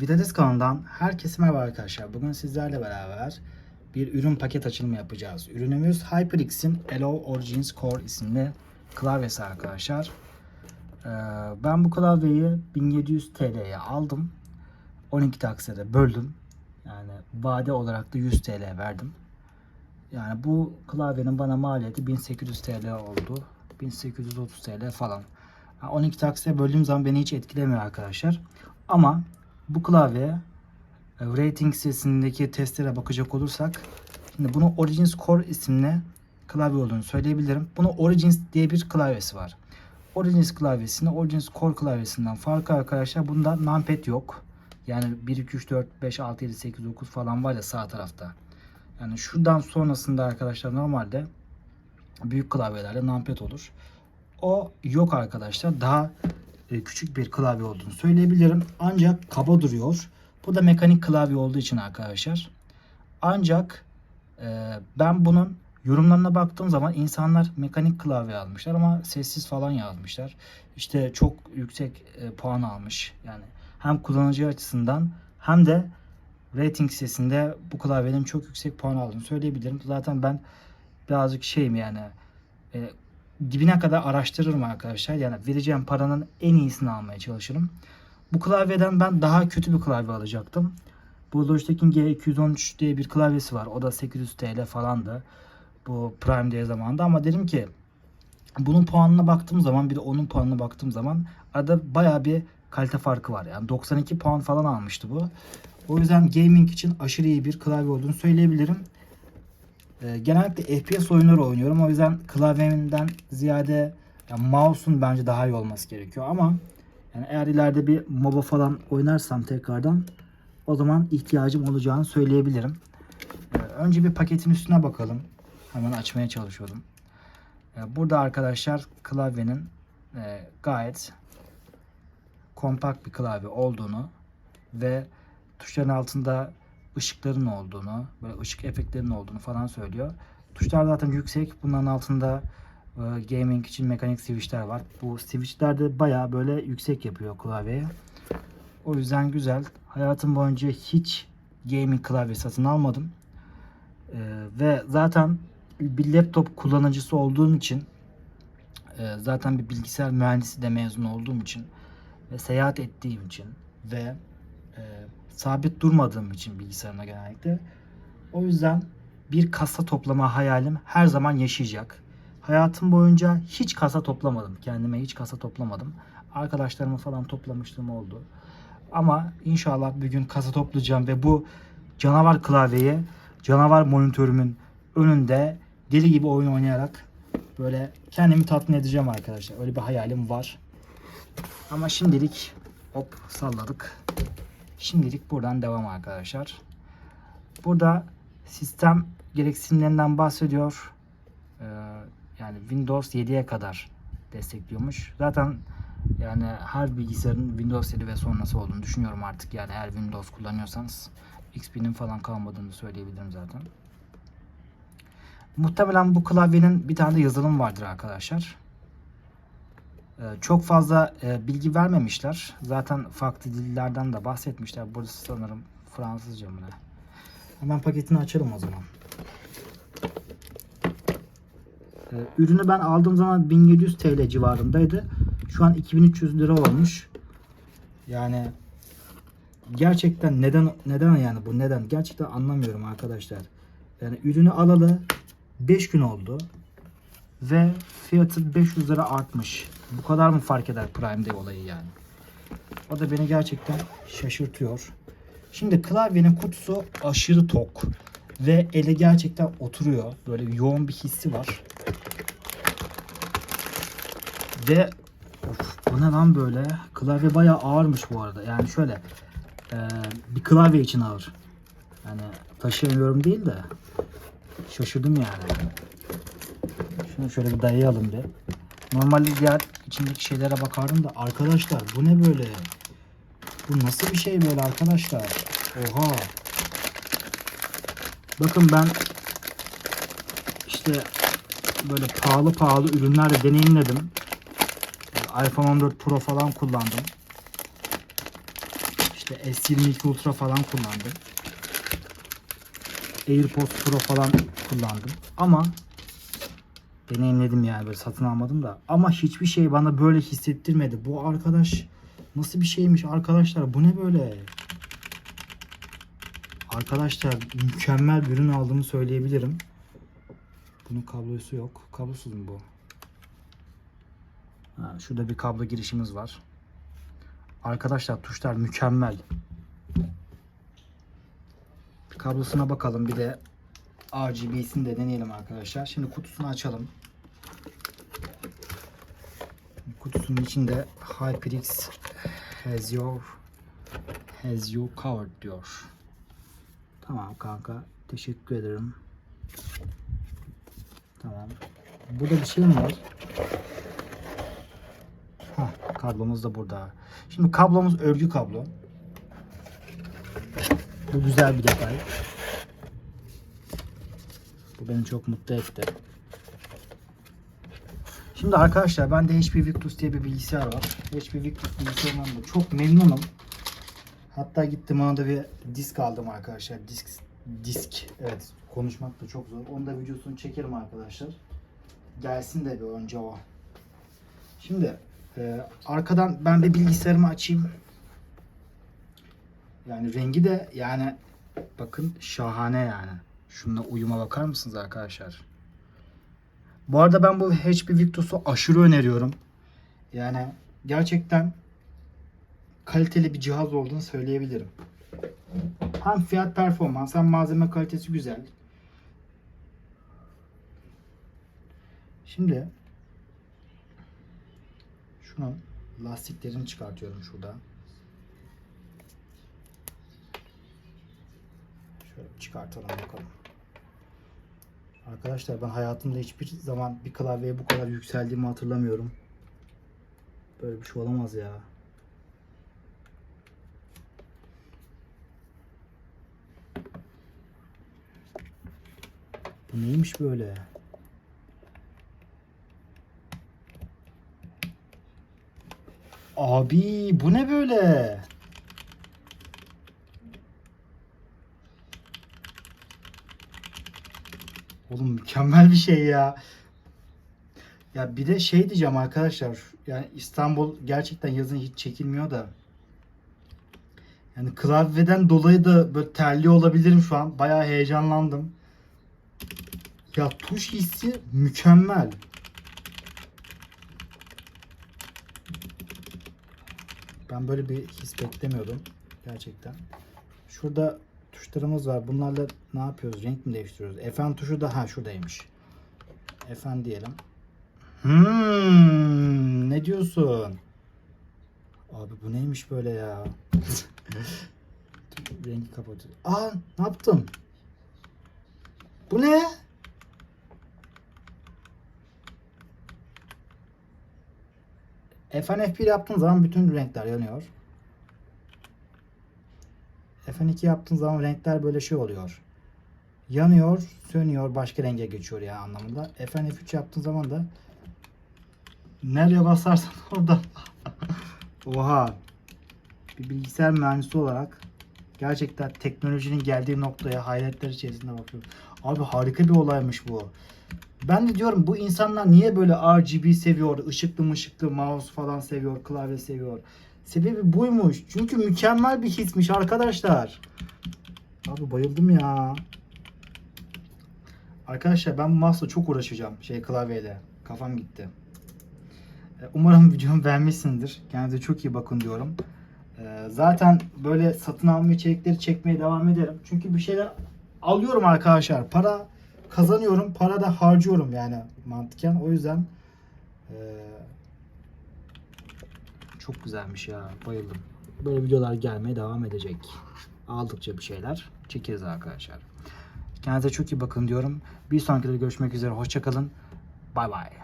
Vitades kanalından herkese merhaba arkadaşlar. Bugün sizlerle beraber bir ürün paket açılımı yapacağız. Ürünümüz HyperX'in Elo Origins Core isimli klavyesi arkadaşlar. Ee, ben bu klavyeyi 1700 TL'ye aldım. 12 takside böldüm. Yani vade olarak da 100 TL verdim. Yani bu klavyenin bana maliyeti 1800 TL oldu. 1830 TL falan. Yani 12 taksiye böldüğüm zaman beni hiç etkilemiyor arkadaşlar. Ama bu klavye e, rating sitesindeki testlere bakacak olursak şimdi bunu Origins Core isimli klavye olduğunu söyleyebilirim. Bunu Origins diye bir klavyesi var. Origins klavyesinde Origins Core klavyesinden farkı arkadaşlar bunda numpad yok. Yani 1, 2, 3, 4, 5, 6, 7, 8, 9 falan var ya sağ tarafta. Yani şuradan sonrasında arkadaşlar normalde büyük klavyelerde numpad olur. O yok arkadaşlar. Daha küçük bir klavye olduğunu söyleyebilirim. Ancak kaba duruyor. Bu da mekanik klavye olduğu için arkadaşlar. Ancak e, ben bunun yorumlarına baktığım zaman insanlar mekanik klavye almışlar ama sessiz falan yazmışlar. İşte çok yüksek e, puan almış. Yani hem kullanıcı açısından hem de rating sitesinde bu klavyenin çok yüksek puan aldığını söyleyebilirim. Zaten ben birazcık şeyim yani e, dibine kadar araştırırım arkadaşlar. Yani vereceğim paranın en iyisini almaya çalışırım. Bu klavyeden ben daha kötü bir klavye alacaktım. Bu Logitech'in G213 diye bir klavyesi var. O da 800 TL falandı. Bu Prime diye zamanında ama dedim ki bunun puanına baktığım zaman bir de onun puanına baktığım zaman arada baya bir kalite farkı var. Yani 92 puan falan almıştı bu. O yüzden gaming için aşırı iyi bir klavye olduğunu söyleyebilirim. Ee, genellikle FPS oyunları oynuyorum. O yüzden klavyemden ziyade yani mouse'un bence daha iyi olması gerekiyor. Ama yani eğer ileride bir MOBA falan oynarsam tekrardan o zaman ihtiyacım olacağını söyleyebilirim. Ee, önce bir paketin üstüne bakalım. Hemen açmaya çalışıyorum. Ee, burada arkadaşlar klavyenin e, gayet kompakt bir klavye olduğunu ve tuşların altında ışıkların olduğunu, böyle ışık efektlerinin olduğunu falan söylüyor. Tuşlar zaten yüksek. Bunların altında e, gaming için mekanik switchler var. Bu switchler de baya böyle yüksek yapıyor klavyeye. O yüzden güzel. Hayatım boyunca hiç gaming klavye satın almadım. E, ve zaten bir laptop kullanıcısı olduğum için e, zaten bir bilgisayar mühendisi de mezun olduğum için ve seyahat ettiğim için ve e, sabit durmadığım için bilgisayarımda genellikle. O yüzden bir kasa toplama hayalim her zaman yaşayacak. Hayatım boyunca hiç kasa toplamadım. Kendime hiç kasa toplamadım. Arkadaşlarıma falan toplamışlığım oldu. Ama inşallah bir gün kasa toplayacağım ve bu canavar klavyeyi canavar monitörümün önünde deli gibi oyun oynayarak böyle kendimi tatmin edeceğim arkadaşlar. Öyle bir hayalim var. Ama şimdilik hop salladık. Şimdilik buradan devam arkadaşlar. Burada sistem gereksinimlerinden bahsediyor. Ee, yani Windows 7'ye kadar destekliyormuş. Zaten yani her bilgisayarın Windows 7 ve sonrası olduğunu düşünüyorum artık. Yani eğer Windows kullanıyorsanız XP'nin falan kalmadığını söyleyebilirim zaten. Muhtemelen bu klavyenin bir tane de yazılım vardır arkadaşlar. Ee, çok fazla e, bilgi vermemişler. Zaten farklı dillerden de bahsetmişler. Burası sanırım Fransızca mı ne? Hemen paketini açalım o zaman. Ee, ürünü ben aldığım zaman 1700 TL civarındaydı. Şu an 2300 lira olmuş. Yani gerçekten neden neden yani bu neden gerçekten anlamıyorum arkadaşlar. Yani ürünü alalı 5 gün oldu ve fiyatı 500 lira artmış. Bu kadar mı fark eder Prime'de olayı yani? O da beni gerçekten şaşırtıyor. Şimdi klavyenin kutusu aşırı tok ve ele gerçekten oturuyor. Böyle yoğun bir hissi var. Ve of, bu ne lan böyle? Klavye bayağı ağırmış bu arada. Yani şöyle e, bir klavye için ağır. Yani taşıyamıyorum değil de şaşırdım yani. Şunu şöyle bir dayayalım bir. Normalde diğer içindeki şeylere bakardım da arkadaşlar bu ne böyle? Bu nasıl bir şey böyle arkadaşlar? Oha. Bakın ben işte böyle pahalı pahalı ürünler de deneyimledim. iPhone 14 Pro falan kullandım. İşte S22 Ultra falan kullandım. AirPods Pro falan kullandım. Ama deneyimledim yani böyle satın almadım da. Ama hiçbir şey bana böyle hissettirmedi. Bu arkadaş nasıl bir şeymiş arkadaşlar? Bu ne böyle? Arkadaşlar mükemmel bir ürün aldığımı söyleyebilirim. Bunun kablosu yok. Kablosuz mu bu? Ha, şurada bir kablo girişimiz var. Arkadaşlar tuşlar mükemmel. Kablosuna bakalım. Bir de RGB'sini de deneyelim arkadaşlar. Şimdi kutusunu açalım. Kutusunun içinde HyperX has your has you covered diyor. Tamam kanka. Teşekkür ederim. Tamam. Burada bir şey mi var? Hah, kablomuz da burada. Şimdi kablomuz örgü kablo. Bu güzel bir detay. Beni çok mutlu etti. Şimdi arkadaşlar bende HP Victus diye bir bilgisayar var. HP Victus bilgisayarından da çok memnunum. Hatta gittim ona da bir disk aldım arkadaşlar. Disk disk. Evet konuşmak da çok zor. Onu da videosunu çekerim arkadaşlar. Gelsin de bir önce o. Şimdi e, arkadan ben bir bilgisayarımı açayım. Yani rengi de yani bakın şahane yani. Şununla uyuma bakar mısınız arkadaşlar? Bu arada ben bu HP Victus'u aşırı öneriyorum. Yani gerçekten kaliteli bir cihaz olduğunu söyleyebilirim. Hem fiyat performans hem malzeme kalitesi güzel. Şimdi şunun lastiklerini çıkartıyorum şurada. Şöyle çıkartalım bakalım. Arkadaşlar ben hayatımda hiçbir zaman bir klavyeye bu kadar yükseldiğimi hatırlamıyorum. Böyle bir şey olamaz ya. Bu neymiş böyle? Abi bu ne böyle? Oğlum mükemmel bir şey ya. Ya bir de şey diyeceğim arkadaşlar. Yani İstanbul gerçekten yazın hiç çekilmiyor da. Yani klavyeden dolayı da böyle terli olabilirim şu an. Bayağı heyecanlandım. Ya tuş hissi mükemmel. Ben böyle bir his beklemiyordum. Gerçekten. Şurada tuşlarımız var. Bunlarla ne yapıyoruz? Renk mi değiştiriyoruz? Fn tuşu da ha şuradaymış. Fn diyelim. Hmm, ne diyorsun? Abi bu neymiş böyle ya? Rengi kapatıyor. Aa ne yaptım? Bu ne? Fn F1 yaptığın zaman bütün renkler yanıyor. Fn2 yaptığın zaman renkler böyle şey oluyor. Yanıyor, sönüyor, başka renge geçiyor ya anlamında. Fn F3 yaptığın zaman da nereye basarsan orada. Oha. Bir bilgisayar mühendisi olarak gerçekten teknolojinin geldiği noktaya hayretler içerisinde bakıyorum. Abi harika bir olaymış bu. Ben de diyorum bu insanlar niye böyle RGB seviyor, ışıklı mışıklı mouse falan seviyor, klavye seviyor. Sebebi buymuş. Çünkü mükemmel bir hismiş arkadaşlar. Abi bayıldım ya. Arkadaşlar ben mouse'la çok uğraşacağım şey klavyeyle. Kafam gitti. E, Umarım videomu beğenmişsinizdir. Kendinize çok iyi bakın diyorum. E, Zaten böyle satın alma içerikleri çekmeye devam ederim. Çünkü bir şeyler alıyorum arkadaşlar. Para kazanıyorum. Para da harcıyorum yani mantıken. O yüzden e, çok güzelmiş ya. Bayıldım. Böyle videolar gelmeye devam edecek. Aldıkça bir şeyler çekeriz arkadaşlar. Kendinize çok iyi bakın diyorum. Bir sonraki videoda görüşmek üzere. Hoşçakalın. Bay bay.